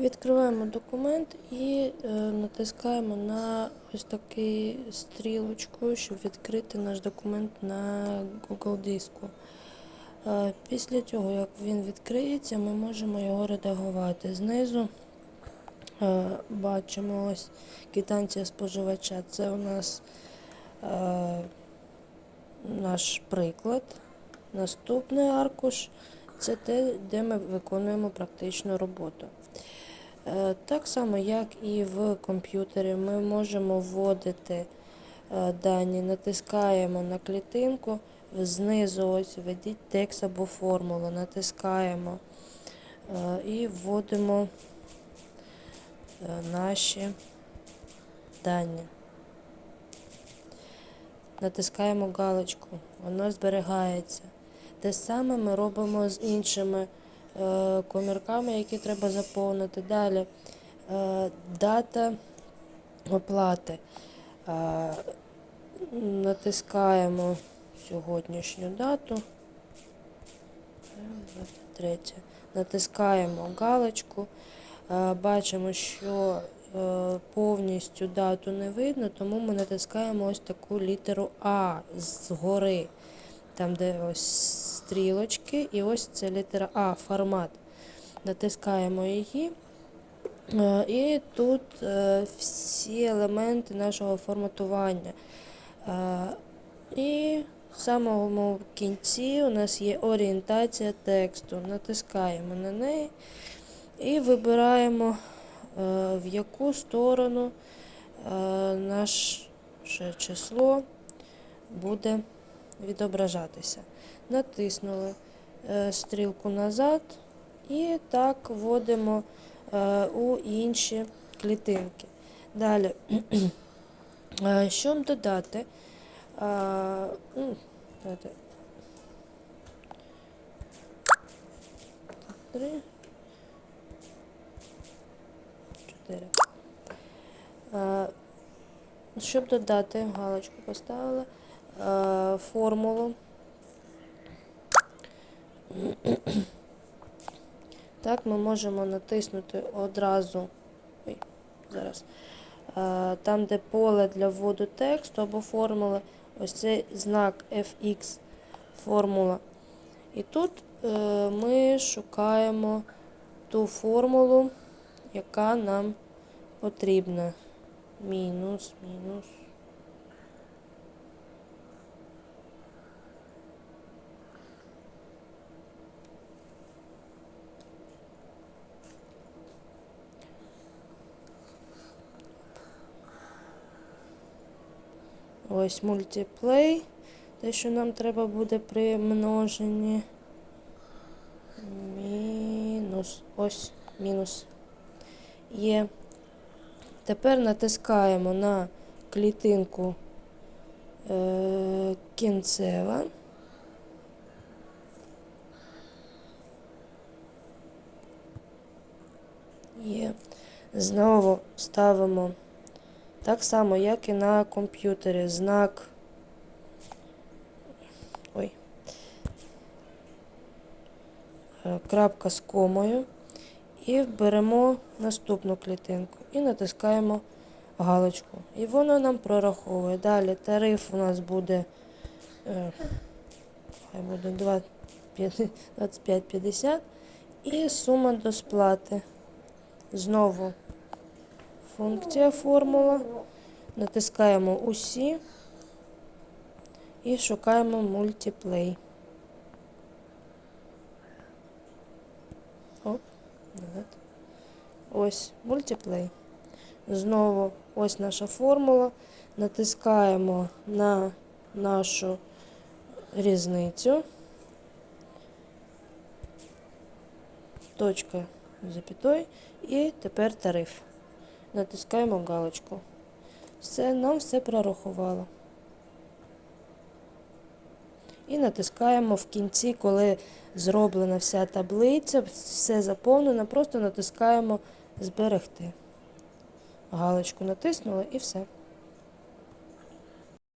Відкриваємо документ і е, натискаємо на ось таку стрілочку, щоб відкрити наш документ на Google диску. Е, після цього, як він відкриється, ми можемо його редагувати. Знизу е, бачимо ось квитанція споживача. Це у нас наш приклад. Наступний аркуш це те, де ми виконуємо практичну роботу. Е, Так само, як і в комп'ютері, ми можемо вводити е, дані, натискаємо на клітинку, знизу ось введіть текст або формулу, натискаємо е, і вводимо наші дані. Натискаємо галочку, воно зберігається. Те саме ми робимо з іншими комірками, які треба заповнити. Далі е, дата оплати. Е, натискаємо сьогоднішню дату. 23. Натискаємо галочку. Е, бачимо, що е, повністю дату не видно, тому ми натискаємо ось таку літеру А згори. Там, де ось стрілочки, і ось це літера А, формат. Натискаємо її. Е, І тут е, всі елементи нашого форматування. Е, І в самому кінці у нас є орієнтація тексту. Натискаємо на неї і вибираємо, в яку сторону наше число буде відображатися. Натиснули е, стрілку назад і так вводимо е, у інші клітинки. Далі, е, що додати? Давайте. Три. Чотири. Щоб додати, галочку поставили е, формулу. Так, ми можемо натиснути одразу. Ой, зараз. Е, Там, де поле для вводу тексту або формули, ось цей знак FX формула. І тут е, ми шукаємо ту формулу, яка нам потрібна. Мінус, мінус. Ось мультиплей. Те, що нам треба буде при множенні. Мінус. Ось мінус. Є. Тепер натискаємо на клітинку е, кінцева. Є. Знову ставимо так само, як і на комп'ютері. Знак. Ой. Е, Крапка з комою. І беремо наступну клітинку і натискаємо галочку. І воно нам прораховує. Далі тариф у нас буде, е, хай буде 25,50 і сума до сплати. Знову функція формула. Натискаємо усі і шукаємо мультиплей. Оп, назад. Ось мультиплей. Знову ось наша формула. Натискаємо на нашу різницю. Точка запятой. І тепер тариф. Натискаємо галочку. Все, нам все прорахувало. І натискаємо в кінці, коли зроблена вся таблиця, все заповнено, просто натискаємо зберегти. Галочку натиснули і все.